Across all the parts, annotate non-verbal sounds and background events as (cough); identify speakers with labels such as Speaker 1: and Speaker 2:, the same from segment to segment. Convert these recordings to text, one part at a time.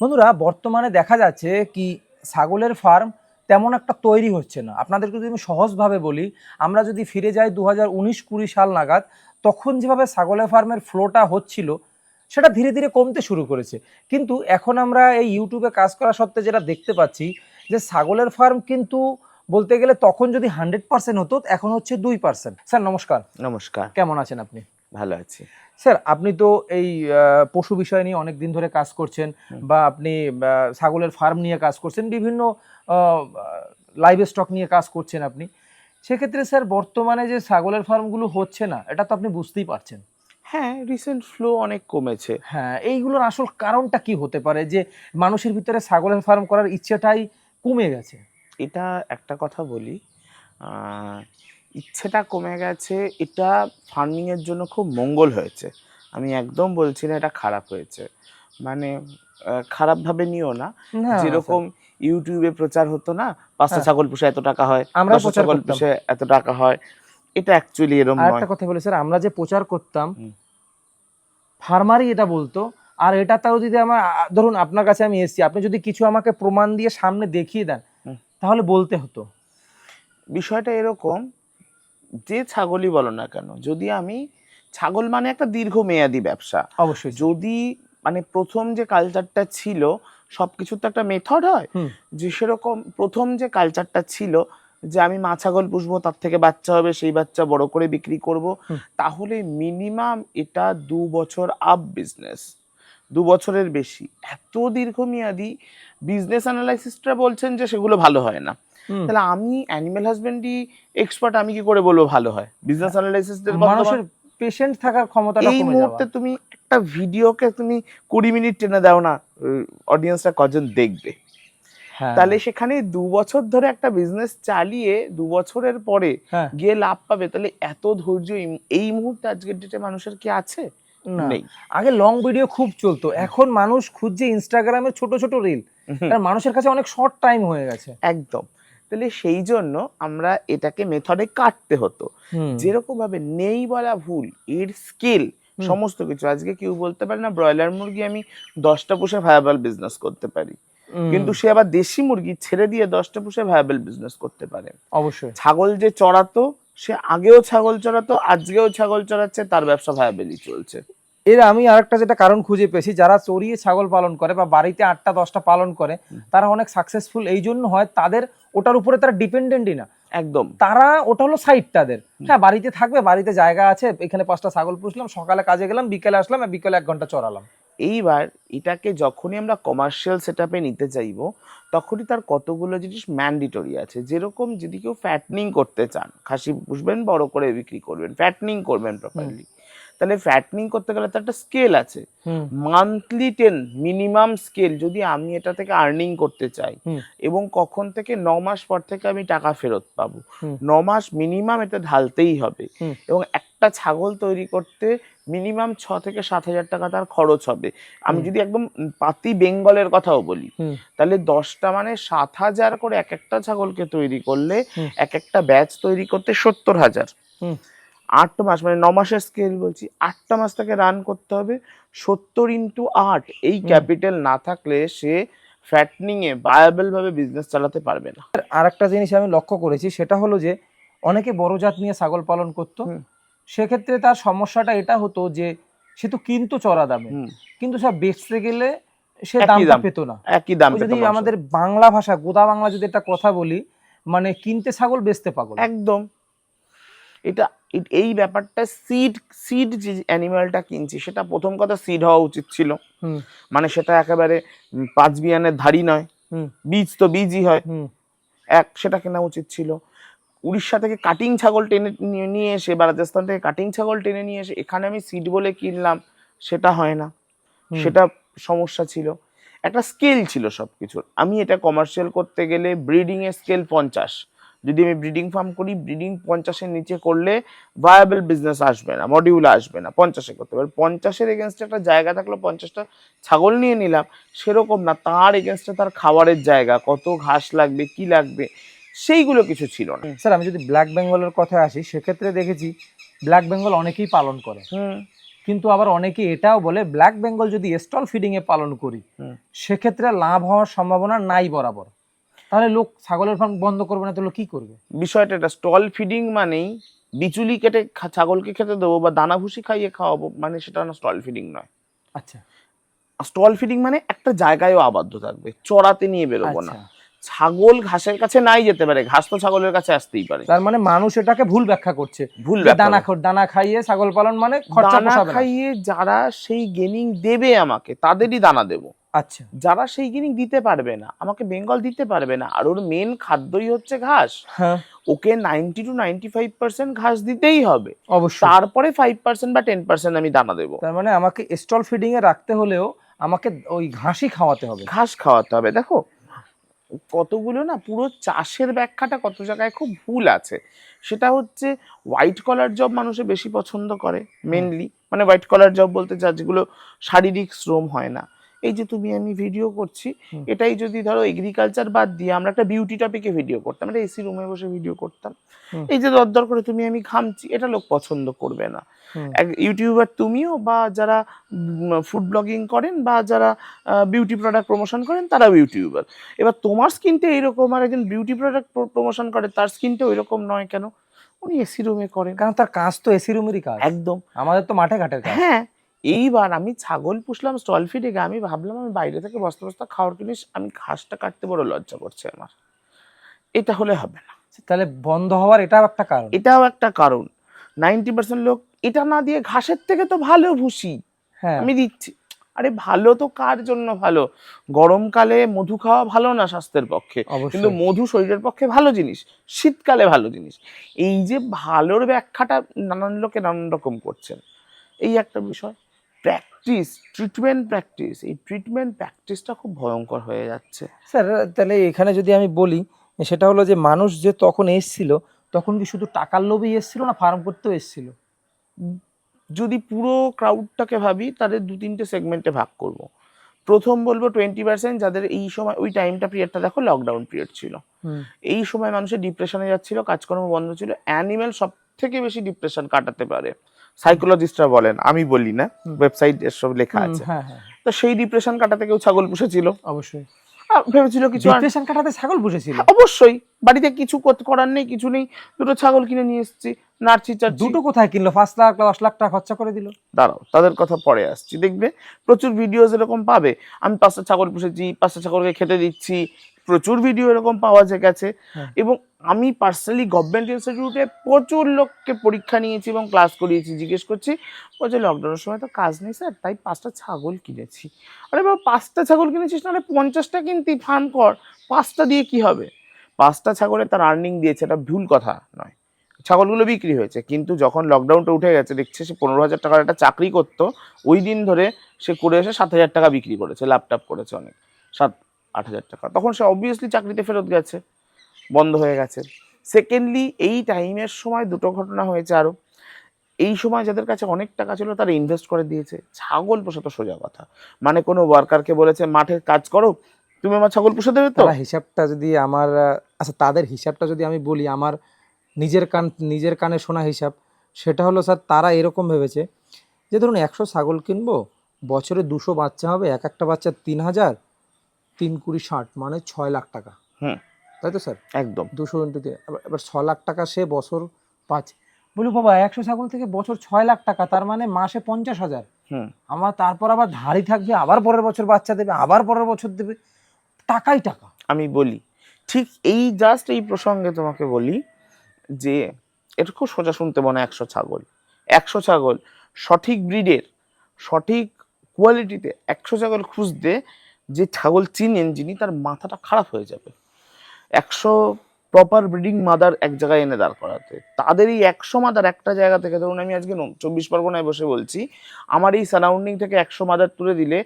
Speaker 1: বন্ধুরা বর্তমানে দেখা যাচ্ছে কি ছাগলের ফার্ম তেমন একটা তৈরি হচ্ছে না। আপনাদেরকে যদি আমি সহজভাবে বলি আমরা যদি ফিরে যাই দু হাজার উনিশ কুড়ি সাল নাগাদ তখন যেভাবে ছাগলের ফার্মের ফ্লোটা হচ্ছিল সেটা ধীরে ধীরে কমতে শুরু করেছে। কিন্তু এখন আমরা এই ইউটিউবে কাজ করা সত্ত্বে যেটা দেখতে পাচ্ছি যে ছাগলের ফার্ম কিন্তু বলতে গেলে তখন যদি হান্ড্রেড পার্সেন্ট হতো এখন হচ্ছে দুই পার্সেন্ট স্যার নমস্কার।
Speaker 2: নমস্কার।
Speaker 1: কেমন আছেন আপনি?
Speaker 2: ভালো আছি।
Speaker 1: স্যার আপনি তো এই পশু বিষয় নিয়ে অনেক দিন ধরে কাজ করছেন বা আপনি ছাগলের ফার্ম নিয়ে কাজ করছেন বিভিন্ন লাইভ স্টক নিয়ে কাজ করছেন আপনি। সেক্ষেত্রে স্যার বর্তমানে যে ছাগলের ফার্মগুলো হচ্ছে না এটা তো আপনি বুঝতেই পারছেন।
Speaker 2: হ্যাঁ রিসেন্ট ফ্লো অনেক কমেছে।
Speaker 1: হ্যাঁ এইগুলোর আসল কারণটা কি হতে পারে যে মানুষের ভিতরে ছাগলের ফার্ম করার ইচ্ছেটাই কমে গেছে?
Speaker 2: এটা একটা কথা বলি ইচ্ছেটা কমে গেছে এটা ফার্মিং এর জন্য খুব মঙ্গল হয়েছে। আমি একদম বলছি না এটা খারাপ হয়েছে। মানে খারাপভাবে নিও না। যেরকম ইউটিউবে প্রচার হতো না পাঁচটা
Speaker 1: হ্যাঁ।
Speaker 2: ছাগল পুষে এত টাকা হয়
Speaker 1: আমরা
Speaker 2: ছাগল পুষে এত টাকা হয় এটা অ্যাকচুয়ালি এরকম নয়।
Speaker 1: একটা কথা বলি স্যার আমরা যে প্রচার করতাম। ফার্মারই এটা বলতো আর এটা তাও যদি আমার ধরুন আপনার কাছে আমি এসেছি আপনি যদি কিছু আমাকে প্রমাণ দিয়ে সামনে দেখিয়ে দেন তাহলে বলতে হতো।
Speaker 2: বিষয়টা এরকম যে ছাগলই বলো না কেন যদি আমি ছাগল মানে একটা দীর্ঘমেয়াদী ব্যবসা।
Speaker 1: অবশ্যই।
Speaker 2: যদি মানে প্রথম যে কালচারটা ছিল সবকিছুর তো একটা মেথড হয়। যে সেরকম প্রথম যে কালচারটা ছিল যে আমি মা ছাগল পুষবো তার থেকে বাচ্চা হবে সেই বাচ্চা বড় করে বিক্রি করব তাহলে মিনিমাম এটা দু বছর আপ বিজনেস দু বছরের বেশি। এত দীর্ঘমেয়াদী বিজনেস অ্যানালাইসিসটা বলছেন যে সেগুলো ভালো হয় না। তাহলে আমি অ্যানিমেল হাজবেন্ডারি এক্সপার্ট আমি কি করে বলব ভালো হয়? বিজনেস অ্যানালাইসিস
Speaker 1: মানুষের পেশেন্ট থাকার ক্ষমতা
Speaker 2: এই মুহূর্তে তুমি একটা ভিডিওকে তুমি কুড়ি মিনিট টেনে দাও না অডিয়েন্সটা কজন দেখবে?
Speaker 1: হ্যাঁ।
Speaker 2: তাহলে সেখানে দু বছর ধরে একটা বিজনেস চালিয়ে দু বছরের পরে
Speaker 1: হ্যাঁ।
Speaker 2: গিয়ে লাভ পাবে। তাহলে এত ধৈর্য এই- মুহূর্তে আজকের ডেটে মানুষের কি আছে? নেই।
Speaker 1: আগে লং ভিডিও খুব চলতো। এখন মানুষ খুঁজছে ইনস্টাগ্রামে ছোট ছোট রিল মানুষের কাছে অনেক শর্ট টাইম হয়ে গেছে।
Speaker 2: একদম। তাহলে সেই জন্য আমরা এটাকে মেথডে কাটতে হতো। যেরকম ভাবে নেই বলা ভুল এর স্কেল সমস্ত কিছু। আজকে কেউ বলতে পারে না ব্রয়লার মুরগি আমি দশটা পুষে ভায়াবল বিজনেস করতে পারি। কিন্তু সে আবার দেশি মুরগি ছেড়ে দিয়ে দশটা পুষে ভায়াবল বিজনেস করতে পারে।
Speaker 1: অবশ্যই।
Speaker 2: ছাগল যে চড়াতো সে আগেও ছাগল চড়াতো আজকেও ছাগল চড়াচ্ছে তার ব্যবসা ভায়াবেলই চলছে।
Speaker 1: এর আমি আরেকটা যেটা কারণ খুঁজে পেয়েছি যারা চড়িয়ে ছাগল পালন করে বা বাড়িতে আটটা দশটা পালন করে তারা অনেক সাকসেসফুল এই জন্য হয় তাদের ওটার উপরে তারা ডিপেন্ডেন্টই না।
Speaker 2: একদম।
Speaker 1: তারা ওটা হলো সাইড তাদের হ্যাঁ বাড়িতে থাকবে বাড়িতে জায়গা আছে এখানে পাঁচটা ছাগল পুষলাম সকালে কাজে গেলাম বিকেলে আসলাম আর বিকেলে এক ঘণ্টা চড়ালাম।
Speaker 2: এইবার এটাকে যখনই আমরা কমার্শিয়াল সেট নিতে চাইব তখনই তার কতগুলো জিনিস ম্যান্ডেটরি আছে। যেরকম যদি কেউ ফ্যাটনিং করতে চান খাসি পুষবেন বড় করে বিক্রি করবেন ফ্যাটনিং করবেন প্রপারলি তাহলে ফ্যাটনিং করতে গেলে তো একটা স্কেল আছে। মান্থলি টেন মিনিমাম স্কেল যদি আমি এটা থেকে আর্নিং করতে চাই এবং কখন থেকে ন মাস পর থেকে আমি টাকা ফেরত পাবো ন মাস মিনিমাম এটা ঢালতেই হবে এবং একটা ছাগল তৈরি করতে মিনিমাম ছ থেকে সাত হাজার টাকা তার খরচ হবে। আমি যদি একদম পাতি বেঙ্গলের কথাও বলি তাহলে দশটা মানে সাত হাজার করে এক একটা ছাগলকে তৈরি করলে এক একটা ব্যাচ তৈরি করতে সত্তর হাজার।
Speaker 1: হুম।
Speaker 2: আট মাস মানে ন মাসের স্কেল বলছি আটটা মাস তাকে রান করতে হবে। সত্তর ইন্টু আট এই ক্যাপিটাল না থাকলে সে ফ্যাটনিং এ ভায়াবল ভাবে বিজনেস চালাতে পারবে না।
Speaker 1: আর একটা জিনিস আমি লক্ষ্য করেছি সেটা হলো যে অনেকে বড় জাত নিয়ে ছাগল পালন করতো। সেক্ষেত্রে তার সমস্যাটা এটা হতো যে সে তো কিন্তু চড়া দামে। কিন্তু সব বেচতে গেলে সে দামটা
Speaker 2: দাম।
Speaker 1: পেতো না।
Speaker 2: একই দাম
Speaker 1: যদি আমাদের বাংলা ভাষা গোদা বাংলা যদি একটা কথা বলি মানে কিনতে ছাগল বেচতে পাগল।
Speaker 2: একদম। এটা এই ব্যাপারটা সিড সিড যে অ্যানিমালটা কিনছি সেটা প্রথম কথা সিড হওয়া উচিত ছিল। মানে সেটা একেবারে পাঁচ বিয়ানের ধারি নয়। বীজ তো বীজই হয়। এক সেটা কেনা উচিত ছিল। উড়িষ্যা থেকে কাটিং ছাগল টেনে নিয়ে- নিয়ে এসে বা রাজস্থান থেকে কাটিং ছাগল টেনে নিয়ে এসে এখানে আমি সিড বলে কিনলাম সেটা হয় না। সেটা সমস্যা ছিল। একটা স্কেল ছিল সবকিছুর। আমি এটা কমার্শিয়াল করতে গেলে ব্রিডিংয়ের স্কেল পঞ্চাশ। যদি আমি ব্রিডিং ফার্ম করি ব্রিডিং পঞ্চাশের নিচে করলে ভায়াবল বিজনেস আসবে না মডিউল আসবে না পঞ্চাশে করতে পারে পঞ্চাশের এগেনস্টে একটা জায়গা থাকল পঞ্চাশটা ছাগল নিয়ে নিলাম সেরকম না তার এগেনস্টে তার খাবারের জায়গা কত ঘাস লাগবে কি লাগবে সেইগুলো কিছু ছিল না।
Speaker 1: স্যার আমি যদি ব্ল্যাক বেঙ্গলের কথায় আসি সেক্ষেত্রে দেখেছি ব্ল্যাক বেঙ্গল অনেকেই পালন করে।
Speaker 2: হুম।
Speaker 1: কিন্তু আবার অনেকে এটাও বলে ব্ল্যাক বেঙ্গল যদি স্টল ফিডিং এ পালন করি সেক্ষেত্রে লাভ হওয়ার সম্ভাবনা নাই বরাবর। তাহলে লোক ছাগলের ফার্ম বন্ধ করবে না তাহলে লোক কি করবে?
Speaker 2: বিষয়টা এটা স্টল ফিডিং মানেই বিচুলি কেটে ছাগলকে খেতে দেবো বা দানা ভুসি খাইয়ে খাওয়াবো মানে সেটা না স্টল ফিডিং নয়।
Speaker 1: আচ্ছা।
Speaker 2: স্টল ফিডিং মানে একটা জায়গায়ও আবদ্ধ থাকবে চড়াতে নিয়ে বেরোবো না।
Speaker 1: আচ্ছা।
Speaker 2: ছাগল ঘাসের কাছে নাই যেতে পারে ঘাস তো ছাগলের কাছে আসতেই পারে।
Speaker 1: তার মানে মানুষ এটাকে ভুল ব্যাখ্যা করছে।
Speaker 2: ভুল
Speaker 1: দানা দানা খাইয়ে ছাগল পালন মানে
Speaker 2: দানা খাইয়ে যারা সেই গেনিং দেবে আমাকে তাদেরই দানা দেবো।
Speaker 1: আচ্ছা।
Speaker 2: যারা সেই গেনিং দিতে পারবে না আমাকে বেঙ্গল দিতে পারবে না আর ওর মেন খাদ্যই হচ্ছে ঘাস।
Speaker 1: হ্যাঁ।
Speaker 2: Okay ninety two ninety five percent ঘাস দিতেই হবে।
Speaker 1: অবশ্যই।
Speaker 2: তারপরে ফাইভ পার্সেন্ট বা টেন পার্সেন্ট আমি দানা দেবো।
Speaker 1: তার মানে আমাকে স্টল ফিডিং এ রাখতে হলেও আমাকে ওই ঘাসই খাওয়াতে হবে।
Speaker 2: ঘাস খাওয়াতে হবে দেখো। কতগুলো না পুরো চাষের ব্যাখ্যাটা কত জায়গায় খুব ভুল আছে। সেটা হচ্ছে হোয়াইট কলার জব মানুষে বেশি পছন্দ করে মেনলি মানে হোয়াইট কলার জব বলতে যা যেগুলো শারীরিক শ্রম হয় না। এই যে তুমি আমি ভিডিও করছি এটাই যদি ধরো এগ্রিকালচার বাদ দিয়ে আমরা একটা বিউটি টপিকে ভিডিও করতাম একটা এসি রুমে বসে ভিডিও করতাম। এই যে দরদর করে তুমি আমি ঘামছি এটা লোক পছন্দ করবে না। ইউটিউবার তুমিও বা যারা ফুড ব্লগিং করেন বা যারা বিউটি প্রোডাক্ট প্রমোশন করেন তারাও ইউটিউবার এবার তোমার স্কিনটা এইরকম আর একজন বিউটি প্রোডাক্ট প্রমোশন করে তার স্কিনটা ওই রকম নয় কেন? উনি এসি রুমে করেন।
Speaker 1: কারণ তার কাজ তো এসি রুমেরই কাজ।
Speaker 2: একদম।
Speaker 1: আমাদের তো মাঠে ঘাটের কাজ।
Speaker 2: হ্যাঁ। এইবার আমি ছাগল পুষলাম স্টল ফিডে আমি ভাবলাম আমি বাইরে থেকে বস্তা বস্তা খাওয়ার জিনিস আমি ঘাসটা কাটতে বড় লজ্জা করছে আমার। এটা হলে হবে না।
Speaker 1: তাহলে বন্ধ হওয়ার এটাও একটা কারণ।
Speaker 2: এটাও একটা কারণ। নাইনটি পার্সেন্ট লোক এটা না দিয়ে ঘাসের থেকে তো ভালো ভুসি।
Speaker 1: হ্যাঁ।
Speaker 2: আমি দিচ্ছি। আরে ভালো তো কার জন্য ভালো? গরমকালে মধু খাওয়া ভালো না স্বাস্থ্যের পক্ষে? কিন্তু মধু শরীরের পক্ষে ভালো জিনিস শীতকালে ভালো জিনিস। এই যে ভালোর ব্যাখ্যাটা নানান লোকে নানান রকম করছেন। এই একটা বিষয়। প্র্যাকটিস ট্রিটমেন্ট প্র্যাকটিস এই ট্রিটমেন্ট প্র্যাকটিসটা খুব ভয়ঙ্কর হয়ে যাচ্ছে।
Speaker 1: স্যার তাহলে এখানে যদি আমি বলি সেটা হলো যে মানুষ যে তখন এসছিল তখন কি শুধু টাকার লোভেই এসছিল না ফার্ম করতেও এসছিল?
Speaker 2: যদি পুরো ক্রাউডটাকে ভাবি তাদের দু তিনটে সেগমেন্টে ভাগ করব। প্রথম বলব টোয়েন্টি পার্সেন্ট যাদের এই সময় ওই টাইমটা পিরিয়ডটা দেখো লকডাউন পিরিয়ড ছিল। এই সময় মানুষের ডিপ্রেশনে যাচ্ছিল কাজকর্ম বন্ধ ছিল অ্যানিমেল সব থেকে বেশি ডিপ্রেশন কাটাতে পারে। সাইকোলজিস্টরা বলেন আমি বলি না। ওয়েবসাইট সব লেখা আছে।
Speaker 1: হ্যাঁ হ্যাঁ।
Speaker 2: তো সেই ডিপ্রেশন কাটাতে কেউ ছাগল পুষেছিল?
Speaker 1: অবশ্যই।
Speaker 2: ভেবেছিল কিছু
Speaker 1: ডিপ্রেশন কাটাতে ছাগল পুষেছিল?
Speaker 2: অবশ্যই বাড়িতে কিছু করার নেই কিছু নেই দুটো ছাগল কিনে নিয়ে এসেছি। নাড়ছি চাচ্ছি
Speaker 1: দুটো কোথায় কিনলো? পাঁচ লাখ দশ লাখ টাকা খরচা করে দিল।
Speaker 2: দাঁড়াও তাদের কথা পরে আসছি। দেখবে প্রচুর ভিডিওস এরকম পাবে। আমি পাঁচটা ছাগল পুষেছি পাঁচটা ছাগলকে খেতে দিচ্ছি প্রচুর ভিডিও এরকম পাওয়া যায় গেছে।
Speaker 1: হ্যাঁ।
Speaker 2: এবং আমি পার্সোনালি গভর্নমেন্ট ইনস্টিটিউটে প্রচুর লোককে পরীক্ষা নিয়েছি এবং ক্লাস করিয়েছি জিজ্ঞেস করছি বলছে লকডাউনের সময় তো কাজ নেই স্যার তাই পাঁচটা ছাগল কিনেছি। আরে বাবা পাঁচটা ছাগল কিনেছিস নাহলে পঞ্চাশটা কিনতি ফার্ম কর। পাঁচটা দিয়ে কি হবে? পাঁচটা ছাগলে তার আর্নিং দিয়েছে এটা ভুল কথা নয়। ছাগলগুলো বিক্রি হয়েছে। কিন্তু যখন লকডাউনটা উঠে গেছে, দেখছে সে পনেরো হাজার টাকার একটা চাকরি করতো, ওই দিন ধরে সে করে এসে সাত হাজার টাকা বিক্রি করেছে ল্যাপটপ করেছে অনেক, সাত, আট হাজার টাকা। তখন সে অবভিয়াসলি চাকরিতে ফেরত গেছে, বন্ধ হয়ে গেছে। সেকেন্ডলি এই টাইমের সময় দুটো ঘটনা হয়েছে আরও। এই সময় যাদের কাছে অনেক টাকা ছিল, তারা ইনভেস্ট করে দিয়েছে। ছাগল পোষা তো সোজা কথা। মানে কোনো ওয়ার্কারকে বলেছে, মাঠে কাজ করো, তুমি আমার ছাগল পোষা দেবে তো?
Speaker 1: হিসাবটা যদি আমার আচ্ছা তাদের হিসাবটা যদি আমি বলি, আমার নিজের কান নিজের কানে শোনা হিসাব সেটা হলো স্যার তারা এরকম ভেবেছে যে ধরুন একশো ছাগল কিনবো বছরে দুশো বাচ্চা হবে এক একটা বাচ্চা তিন হাজার তিন কুড়ি ষাট মানে ছয় লাখ টাকা।
Speaker 2: হুম।
Speaker 1: তাই তো স্যার?
Speaker 2: একদম।
Speaker 1: দুশো ইন্টু তিন এবার- ছ লাখ টাকা সে বছর পাঁচ বলি বাবা একশো ছাগল থেকে বছর ছয় লাখ টাকা তার মানে মাসে পঞ্চাশ হাজার।
Speaker 2: হুম।
Speaker 1: আমার তারপর আবার ধাড়ি থাকবে আবার পরের বছর বাচ্চা দেবে আবার পরের বছর দেবে টাকাই টাকা।
Speaker 2: আমি বলি ঠিক এই জাস্ট এই প্রসঙ্গে তোমাকে বলি যে এটা খুব সোজা শুনতে মনে একশো ছাগল। একশো ছাগল সঠিক ব্রিডের সঠিক কোয়ালিটিতে একশো ছাগল খুঁজতে যে ছাগল চিনেন যিনি তার মাথাটা খারাপ হয়ে যাবে। একশো প্রপার ব্রিডিং মাদার এক জায়গায় এনে দাঁড় করাতে। তাদের এই একশো মাদার একটা জায়গা থেকে ধরুন আমি আজকে চব্বিশ পরগনায় বসে বলছি, আমার এই সারাউন্ডিং থেকে একশো মাদার তুলে দিলে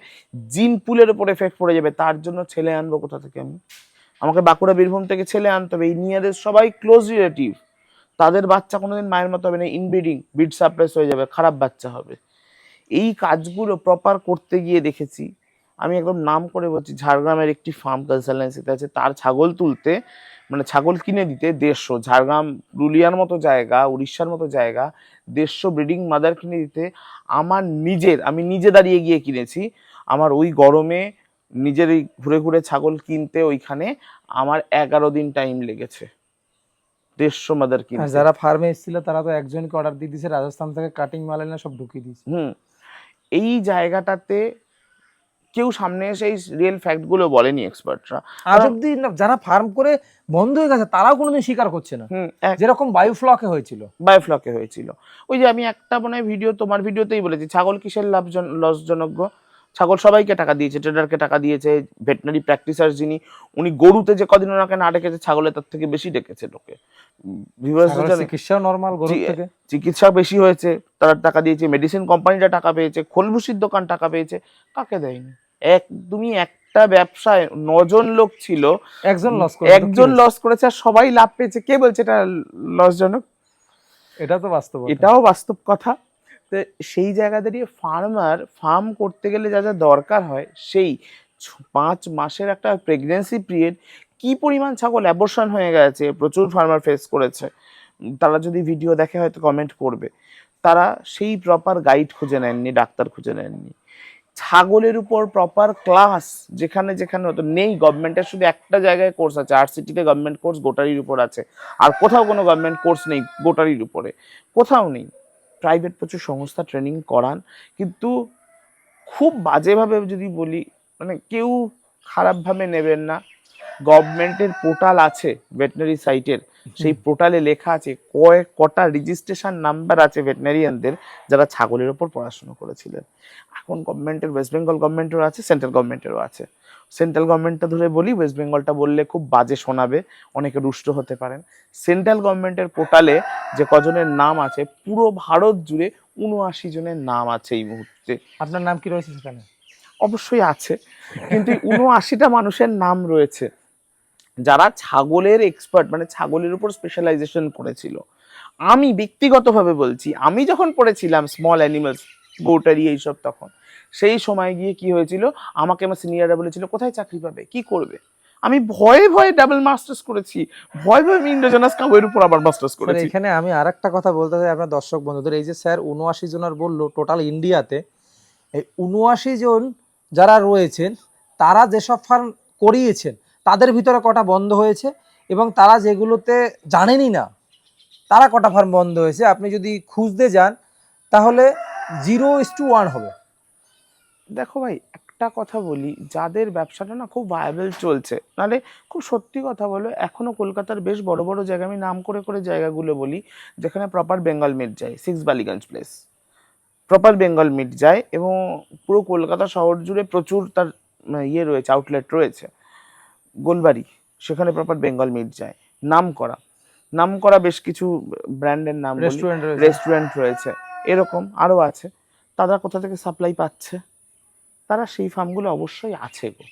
Speaker 2: জিন পুলের উপর এফেক্ট পড়ে যাবে, তার জন্য ছেলে আনব কোথা থেকে আমি? আমাকে বাঁকুড়া বীরভূম থেকে ছেলে আনতে হবে, এই নিয়ারের সবাই ক্লোজ রিলেটিভ তাদের বাচ্চা কোনোদিন মায়ের মতো হবে না ইনব্রিডিং বিড সাপ্রেস হয়ে যাবে, খারাপ বাচ্চা হবে। এই কাজগুলো প্রপার করতে গিয়ে দেখেছি। আমি একদম নাম করে বলছি, ঝাড়গ্রামের একটি ফার্ম কনসালটেন্সিতে আছে। তার ছাগল তুলতে মানে ছাগল কিনে দিতে দেড়শো, ঝাড়গ্রাম রুলিয়ার মতো জায়গা, উড়িষ্যার মতো জায়গা, দেড়শো ব্রিডিং মাদার কিনে দিতে। আমার নিজের, আমি নিজে দাঁড়িয়ে গিয়ে কিনেছি। আমার ওই গরমে নিজের ঘুরে ঘুরে ছাগল কিনতে ওইখানে আমার এগারো দিন টাইম লেগেছে। দেড়শো মাদার
Speaker 1: আর
Speaker 2: কিনতে
Speaker 1: যারা ফার্মে এসেছিল তারা তো একজনকে অর্ডার দিয়ে দিয়েছে রাজস্থান থেকে কাটিং মাল এনে সব ঢুকিয়ে দিয়েছে।
Speaker 2: হুম। এই জায়গাটাতে কেউ সামনে এসে এই রিয়েল ফ্যাক্টগুলো বলেনি এক্সপার্টরা
Speaker 1: আজ অব্দি না, যারা ফার্ম করে বন্ধ হয়ে গেছে তারাও কোনোদিন স্বীকার করছে না। যেরকম বায়ুফ্লকে হয়েছিল।
Speaker 2: বায়োফ্লকে হয়েছিল। ওই যে আমি একটা মনে ভিডিও তোমার ভিডিওতেই বলেছি ছাগল কিসের লাভজন লসজনক? ছাগল সবাইকে টাকা দিয়েছে ট্রেডারকে টাকা দিয়েছে ভেটেনারি প্র্যাকটিসার যিনি উনি গরুতে যে কদিন ওনাকে না ডেকেছে ছাগলে তার থেকে বেশি ডেকেছে লোকে।
Speaker 1: নর্মাল
Speaker 2: চিকিৎসা বেশি হয়েছে তারা টাকা দিয়েছে মেডিসিন কোম্পানিটা টাকা পেয়েছে খোলভুসির দোকান টাকা পেয়েছে কাকে দেয়নি? এক তুমি একটা ব্যবসায় নজন লোক ছিল
Speaker 1: একজন লস করে
Speaker 2: একজন লস করেছে আর সবাই লাভ পেয়েছে। কে বলছে এটা লসজনক
Speaker 1: এটা তো বাস্তব
Speaker 2: এটাও বাস্তব কথা। তো সেই জায়গা দাঁড়িয়ে ফার্মার ফার্ম করতে গেলে যা যা দরকার হয়, সেই পাঁচ মাসের একটা প্রেগনেন্সি পিরিয়ড কি পরিমাণ ছাগল অ্যাবর্শন হয়ে গেছে, প্রচুর ফার্মার ফেস করেছে। তারা যদি ভিডিও দেখে হয়তো কমেন্ট করবে। তারা সেই প্রপার গাইড খুঁজে নেননি, ডাক্তার খুঁজে নেননি। ছাগলের উপর প্রপার ক্লাস যেখানে যেখানে হতো, নেই। গভর্নমেন্টের শুধু একটা জায়গায় কোর্স আছে। আর সিটিতে গভর্নমেন্ট কোর্স গোটারির উপর আছে। আর কোথাও কোনো গভর্নমেন্ট কোর্স নেই গোটারির উপরে। কোথাও নেই। প্রাইভেট প্রচুর সংস্থা ট্রেনিং করান। কিন্তু খুব বাজেভাবে যদি বলি মানে কেউ খারাপভাবে নেবেন না। গভর্নমেন্টের পোর্টাল আছে ভেটেনারি সাইটের সেই পোর্টালে লেখা আছে কয়েক কটা রেজিস্ট্রেশন নাম্বার আছে ভেটেনারিয়ানদের যারা ছাগলের ওপর পড়াশোনা করেছিলেন। এখন গভর্নমেন্টের ওয়েস্ট বেঙ্গল গভর্নমেন্টেরও আছে সেন্ট্রাল গভর্নমেন্টেরও আছে। সেন্ট্রাল গভর্নমেন্টটা ধরে বলি ওয়েস্ট বেঙ্গলটা বললে খুব বাজে শোনাবে অনেকে রুষ্ট হতে পারেন। সেন্ট্রাল গভর্নমেন্টের পোর্টালে যে কজনের নাম আছে পুরো ভারত জুড়ে উনআশি জনের নাম আছে এই মুহূর্তে।
Speaker 1: আপনার নাম কি রয়েছে সেখানে?
Speaker 2: অবশ্যই আছে কিন্তু উনআশিটা মানুষের নাম রয়েছে। যারা ছাগলের এক্সপার্ট মানে ছাগলের উপর স্পেশালাইজেশন করেছিল। আমি ব্যক্তিগতভাবে বলছি আমি যখন পড়েছিলাম স্মল অ্যানিমালস গোটারি এইসব তখন সেই সময় গিয়ে কি হয়েছিল? আমাকে আমার সিনিয়ররা বলেছিল কোথায় চাকরি পাবে? কি করবে? আমি ভয়ে ভয়ে ডাবল মাস্টার্স করেছি। ভয়ে ভয়ে আমি ইন্দ্রজনাস কাউয়ের উপর আবার মাস্টার্স করেছি।
Speaker 1: এখানে আমি আরেকটা কথা বলতে চাই আপনার দর্শক বন্ধুদের। এই যে স্যার উনআশি জনের বলল টোটাল ইন্ডিয়াতে এই উনআশি জন যারা রয়েছেন তারা যেসব ফার্ম করিয়েছেন তাদের ভিতরে কটা বন্ধ হয়েছে এবং তারা যেগুলোতে জানেনই না, তারা কটা ফার্ম বন্ধ হয়েছে। আপনি যদি খুঁজতে যান, তাহলে জিরো ইস টু ওয়ান হবে।
Speaker 2: দেখো ভাই, একটা কথা বলি, যাদের ব্যবসাটা না খুব ভায়াবল চলছে, নাহলে খুব সত্যি কথা বলো এখনও কলকাতার বেশ বড় বড় জায়গা, আমি নাম করে করে জায়গাগুলো বলি, যেখানে প্রপার বেঙ্গল মিট যায় six Ballygunge place proper Bengal meat যায় এবং পুরো কলকাতা শহর জুড়ে প্রচুর তার ইয়ে রয়েছে আউটলেট রয়েছে। গোলবাড়ি সেখানে প্রপার বেঙ্গল মিট যায়। নাম করা নাম করা বেশ কিছু ব্র্যান্ডের নাম
Speaker 1: রেস্টুরেন্ট
Speaker 2: রেস্টুরেন্ট রয়েছে। এরকম আরও আছে। তারা কোথা থেকে সাপ্লাই পাচ্ছে? তারা সেই ফার্মগুলো অবশ্যই আছে গো।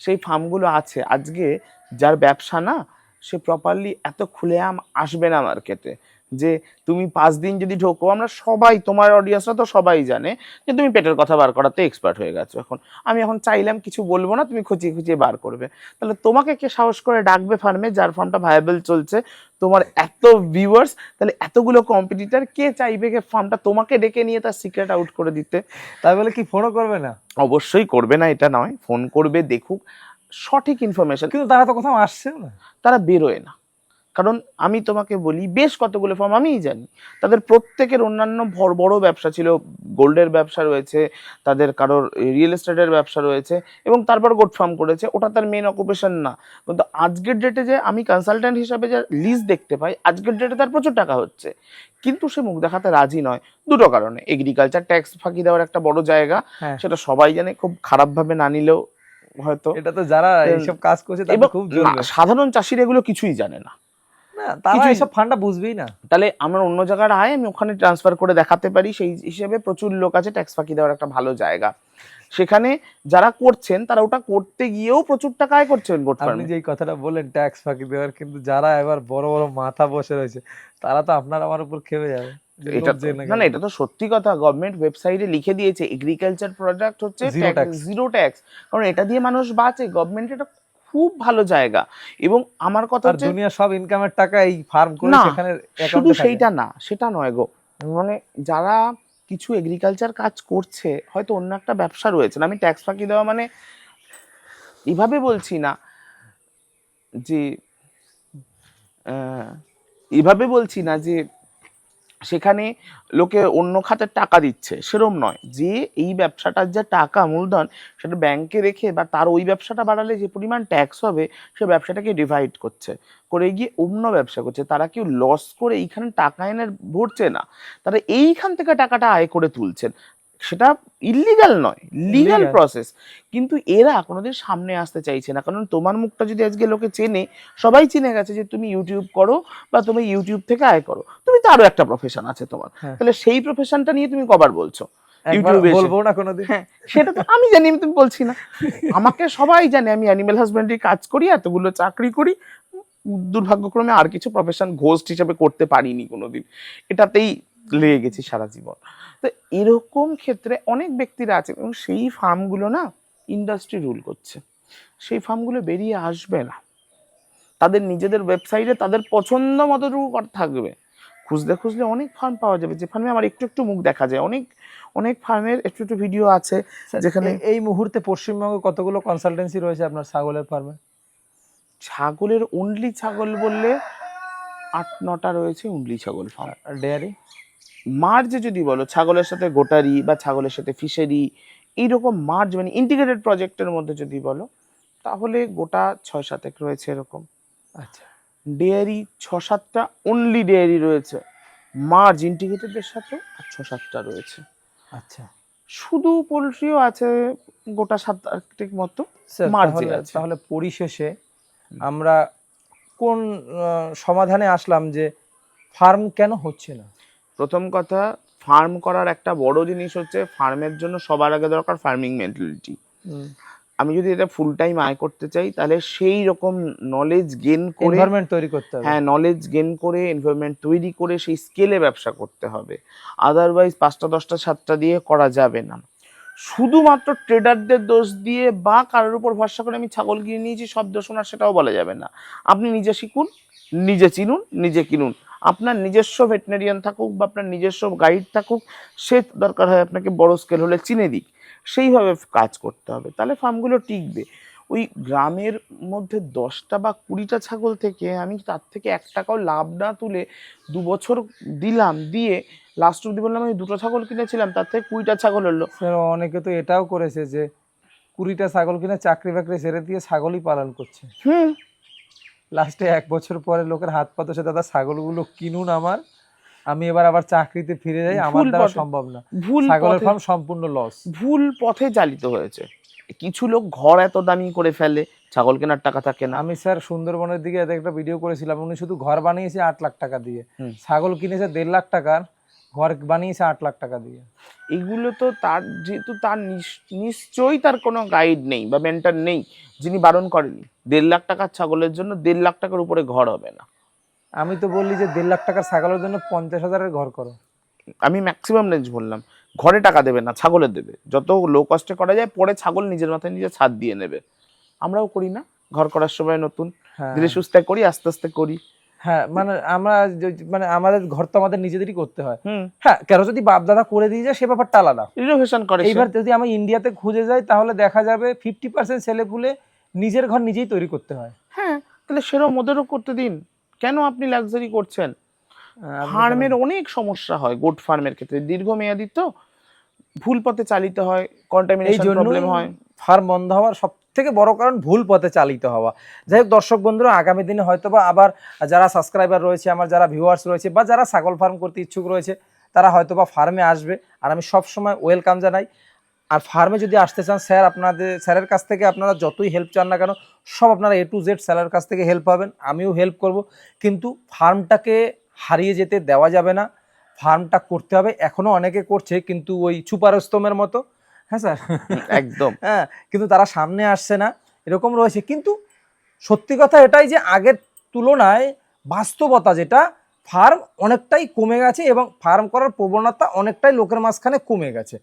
Speaker 2: সেই ফার্মগুলো আছে। আজকে যার ব্যবসা না সে প্রপারলি এত খুলে আম আসবে না মার্কেটে যে তুমি পাঁচ দিন যদি ঢোকো আমরা সবাই তোমার অডিয়েন্সরা তো সবাই জানে যে তুমি পেটের কথা বার করাতে এক্সপার্ট হয়ে গেছো এখন। আমি এখন চাইলাম কিছু বলব না তুমি খুঁচিয়ে খুঁচিয়ে বার করবে। তাহলে তোমাকে কে সাহস করে ডাকবে ফার্মে যার ফার্মটা ভায়াবল চলছে তোমার এত ভিউয়ার্স তাহলে এতগুলো কম্পিটিটার কে চাইবে যে ফার্মটা তোমাকে ডেকে নিয়ে তার সিক্রেট আউট করে দিতে?
Speaker 1: তাই বলে কি ফোনও করবে না?
Speaker 2: অবশ্যই করবে না এটা নয়। ফোন করবে দেখুক সঠিক ইনফরমেশন
Speaker 1: কিন্তু তারা তো কোথাও আসছে না।
Speaker 2: তারা বেরোয় না। কারণ আমি তোমাকে বলি বেশ কতগুলো ফার্ম আমিই জানি। তাদের প্রত্যেকের অন্যান্য বড় বড় ব্যবসা ছিল গোল্ডের ব্যবসা রয়েছে তাদের কারোর রিয়েল এস্টেটের ব্যবসা রয়েছে এবং তারপর গোট ফার্ম করেছে ওটা তার মেন অকুপেশন না। কিন্তু আজকের ডেটে যে আমি কনসালট্যান্ট হিসাবে যে লিস্ট দেখতে পাই আজকের ডেটে তার প্রচুর টাকা হচ্ছে। কিন্তু সে মুখ দেখাতে রাজি নয় দুটো কারণে। এগ্রিকালচার ট্যাক্স ফাঁকি দেওয়ার একটা বড় জায়গা
Speaker 1: হ্যাঁ।
Speaker 2: সেটা সবাই জানে খুব খারাপভাবে না নিলেও হয়তো।
Speaker 1: এটা তো যারা এইসব কাজ করছে
Speaker 2: সাধারণ চাষিরা এগুলো কিছুই জানে না।
Speaker 1: তারা এইসব ফান্ডা বুঝবেই না।
Speaker 2: তাহলে আমার অন্য জায়গার আয় আমি ওখানে ট্রান্সফার করে দেখাতে পারি সেই হিসেবে প্রচুর লোক আছে ট্যাক্স ফাঁকি দেওয়ার একটা ভালো জায়গা। সেখানে যারা করছেন তারা ওটা করতে গিয়েও প্রচুর টাকা আয় করছেন গোট
Speaker 1: আপনি
Speaker 2: ফার্মে
Speaker 1: যে কথাটা বললেন ট্যাক্স ফাঁকি দেওয়ার কিন্তু যারা এবার বড় বড় মাথা বসে রয়েছে তারা তো আপনার আমার উপর খেপে যাবে।
Speaker 2: এটা তো- না না এটা তো সত্যি কথা। গভর্নমেন্ট ওয়েবসাইটে লিখে দিয়েছে এগ্রিকালচার প্রোডাক্ট হচ্ছে. জিরো ট্যাক্স কারণ এটা দিয়ে মানুষ বাঁচে। গভর্নমেন্ট এটা খুব ভালো জায়গা এবং আমার কথা হচ্ছে
Speaker 1: দুনিয়া সব ইনকামের টাকা এই ফার্ম করে সেখানে
Speaker 2: শুধু। সেইটা না সেটা নয় গো মানে যারা কিছু এগ্রিকালচার কাজ করছে হয়তো অন্য একটা ব্যবসা রয়েছে না, আমি ট্যাক্স ফাঁকি দেওয়া মানে এভাবে বলছি না যে এভাবে বলছি না যে সেখানে লোকে অন্য খাতের টাকা দিচ্ছে। সেরম নয়। যে এই ব্যবসাটার যে টাকা মূলধন, সেটা ব্যাংকে রেখে বা তার ওই ব্যবসাটা বাড়ালে যে পরিমাণ ট্যাক্স হবে, সে ব্যবসাটাকে ডিভাইড করছে। করে গিয়ে অন্য ব্যবসা করছে। তারা কেউ লস করে এইখানে টাকা এনে ভরছে না। তারা এইখান থেকে টাকাটা আয় করে তুলছেন। সেটা ইলিগাল নয় লিগাল প্রসেস কিন্তু এরা কোনোদিন সামনে আসতে চাইছে না। কারণ তোমার মুখটা যদি আজকে লোকে চেনে সবাই চিনে গেছে যে তুমি ইউটিউব করো বা তুমি ইউটিউব থেকে আয় করো। তুমি তো আরও একটা প্রফেশন আছে তোমার।
Speaker 1: হ্যাঁ।
Speaker 2: তাহলে সেই প্রফেশনটা নিয়ে তুমি কবার বলছো? ইউটিউবে
Speaker 1: বলব না কোনোদিন।
Speaker 2: হ্যাঁ সেটা তো আমি জানি আমি তুমি বলছি না। আমাকে সবাই জানে আমি অ্যানিমেল হাজবেন্ডারি কাজ করি এতগুলো চাকরি করি। দুর্ভাগ্যক্রমে আর কিছু প্রফেশন ঘোস্ট হিসেবে করতে পারিনি কোনোদিন। এটাতেই লেগে গেছি সারা জীবন। তো এরকম ক্ষেত্রে অনেক ব্যক্তিরা আছে এবং সেই ফার্মগুলো না ইন্ডাস্ট্রি রুল করছে। সেই ফার্মগুলো বেরিয়ে আসবে না। তাদের নিজেদের ওয়েবসাইটে তাদের পছন্দ মতটুকু থাকবে। খুঁজতে খুঁজলে অনেক ফার্ম পাওয়া যাবে। যে ফার্মে আমার একটু একটু মুখ দেখা যায়। অনেক অনেক ফার্মের একটু একটু ভিডিও আছে যেখানে
Speaker 1: এই মুহূর্তে পশ্চিমবঙ্গে কতগুলো কনসালটেন্সি রয়েছে আপনার ছাগলের ফার্মে
Speaker 2: ছাগলের অনলি ছাগল বললে আট নটা রয়েছে উনলি ছাগল ফার্ম
Speaker 1: ডেয়ারি
Speaker 2: মার্জ যদি বলো ছাগলের সাথে গোটারি বা ছাগলের সাথে ফিশারি এইরকম মার্জ মানে ইন্টিগ্রেটেড প্রজেক্টের মধ্যে যদি বলো তাহলে গোটা ছয় সাতেক রয়েছে এরকম।
Speaker 1: আচ্ছা।
Speaker 2: ডেয়ারি ছ সাতটা অনলি ডেয়ারি রয়েছে। মার্জ ইন্টিগ্রেটেডের সাথে আর ছ সাতটা রয়েছে।
Speaker 1: আচ্ছা।
Speaker 2: শুধু পোলট্রিও আছে গোটা সাত আটেক মতো মার্জে
Speaker 1: তাহলে
Speaker 2: আছে।
Speaker 1: তাহলে পরিশেষে আমরা কোন সমাধানে আসলাম যে ফার্ম কেন হচ্ছে না?
Speaker 2: প্রথম কথা ফার্ম করার একটা বড় জিনিস হচ্ছে ফার্মের জন্য সবার আগে দরকার ফার্মিং মেন্টালিটি আমি যদি এটা ফুল টাইম আয় করতে চাই তাহলে সেই রকম নলেজ গেন করে
Speaker 1: এনভায়রনমেন্ট তৈরি করতে হবে।
Speaker 2: হ্যাঁ নলেজ গেন করে এনভায়রনমেন্ট তৈরি করে সেই স্কেলে ব্যবসা করতে হবে। আদারওয়াইজ পাঁচটা দশটা সাতটা দিয়ে করা যাবে না। শুধুমাত্র ট্রেডারদের দোষ দিয়ে বা কারোর উপর ভরসা করে আমি ছাগল কিনে নিয়েছি সব দোষ ওনার সেটাও বলা যাবে না। আপনি নিজে শিখুন নিজে চিনুন নিজে কিনুন। আপনার নিজস্ব ভেটেনারিয়ান থাকুক বা আপনার নিজস্ব গাইড থাকুক সে দরকার হয় আপনাকে বড় স্কেল হলে চিনে দিক। সেইভাবে কাজ করতে হবে। তাহলে ফার্মগুলো টিকবে। ওই গ্রামের মধ্যে দশটা বা কুড়িটা ছাগল থেকে আমি তার থেকে এক টাকাও লাভ না তুলে দু বছর দিলাম দিয়ে লাস্ট অব্দি বললাম আমি দুটো ছাগল কিনেছিলাম তার থেকে কুড়িটা ছাগল হলো।
Speaker 1: অনেকে তো এটাও করেছে যে কুড়িটা ছাগল কিনে চাকরি বাকরি ছেড়ে দিয়ে ছাগলই পালন করছে।
Speaker 2: হুম।
Speaker 1: লাস্টে এক বছর পরে লোকের হাত পাতো সে দাদা ছাগলগুলো কিনুন আমার। আমি এবার আবার চাকরিতে ফিরে যাই আমার দ্বারা সম্ভব না।
Speaker 2: ভুল
Speaker 1: ছাগলের ফার্ম সম্পূর্ণ লস
Speaker 2: ভুল পথে চালিত হয়েছে। কিছু লোক ঘর এত দামি করে ফেলে ছাগল কেনার টাকা থাকে না।
Speaker 1: আমি স্যার সুন্দরবনের দিকে একটা ভিডিও করেছিলাম উনি শুধু ঘর বানিয়েছে আট লাখ টাকা দিয়ে। ছাগল কিনেছে দেড় লাখ টাকার ঘর বানিয়েছে আট লাখ টাকা দিয়ে।
Speaker 2: এগুলো তো তার যেহেতু তার নিশ্চয়ই তার কোনো গাইড নেই বা মেন্টার নেই যিনি বারণ করেনি। দেড় লাখ টাকার ছাগলের জন্য দেড় লাখ টাকার উপরে ঘর হবে না।
Speaker 1: আমি তো বললি যে দেড় লাখ টাকার ছাগলের জন্য পঞ্চাশ হাজারের ঘর করো।
Speaker 2: আমি ম্যাক্সিমাম রেঞ্জ বললাম। ঘরে টাকা দেবে না ছাগলের দেবে। যত লো কস্টে করা যায় পরে ছাগল নিজের মাথায় নিজে ছাদ দিয়ে নেবে। আমরাও করি না ঘর করার সময় নতুন।
Speaker 1: হ্যাঁ।
Speaker 2: ধীরে সুস্থে করি আস্তে আস্তে করি।
Speaker 1: হ্যাঁ মানে আমরা মানে আমাদের ঘর তো আমাদের নিজেদেরই করতে হয়। হ্যাঁ কেন যদি বাপ দাদা করে দিয়ে যায় সে ব্যাপারটা আলাদা।
Speaker 2: রিনোভেশন করে।
Speaker 1: এইবার যদি আমি ইন্ডিয়াতে খুঁজে যাই তাহলে দেখা যাবে ফিফটি পার্সেন্ট ছেলেপুলে নিজের ঘর নিজেই তৈরি করতে হয়।
Speaker 2: হ্যাঁ তাহলে সেরকম ওদেরও করতে দিন। কেন আপনি লাক্সারি করছেন? ফার্মের অনেক সমস্যা হয় গোট ফার্মের ক্ষেত্রে। দীর্ঘমেয়াদী তো ভুল পথে চালিত হয় কন্টামিনেশন প্রবলেম হয়।
Speaker 1: ফার্ম বন্ধ হওয়ার সব থেকে বড় কারণ ভুল পথে চালিত হওয়া। যাই হোক, দর্শক বন্ধুরা, আগামী দিনে হয়তোবা আবার যারা সাবস্ক্রাইবার রয়েছে, আমার যারা ভিউয়ার্স রয়েছে বা যারা ছাগল ফার্ম করতে ইচ্ছুক রয়েছে, তারা হয়তোবা ফার্মে আসবে। আর আমি সব সময় ওয়েলকাম জানাই। আর ফার্মে যদি আসতে চান স্যার আপনাদের স্যারের কাছ থেকে আপনারা যতই হেল্প চান না কেন, সব আপনারা এ টু জেড স্যারের কাছ থেকে হেল্প পাবেন। আমিও হেল্প করব। কিন্তু ফার্মটাকে হারিয়ে যেতে দেওয়া যাবে না। ফার্মটা করতে হবে। এখনও অনেকে করছে, কিন্তু ওই সুপারস্তমের মতো। হ্যাঁ স্যার?
Speaker 2: একদম। (laughs)
Speaker 1: হ্যাঁ কিন্তু তারা সামনে আসছে না এরকম রয়েছে। কিন্তু সত্যি কথা এটাই যে আগের তুলনায় বাস্তবতা যেটা ফার্ম অনেকটাই কমে গেছে এবং ফার্ম করার প্রবণতা অনেকটাই লোকের মাঝখানে কমে গেছে।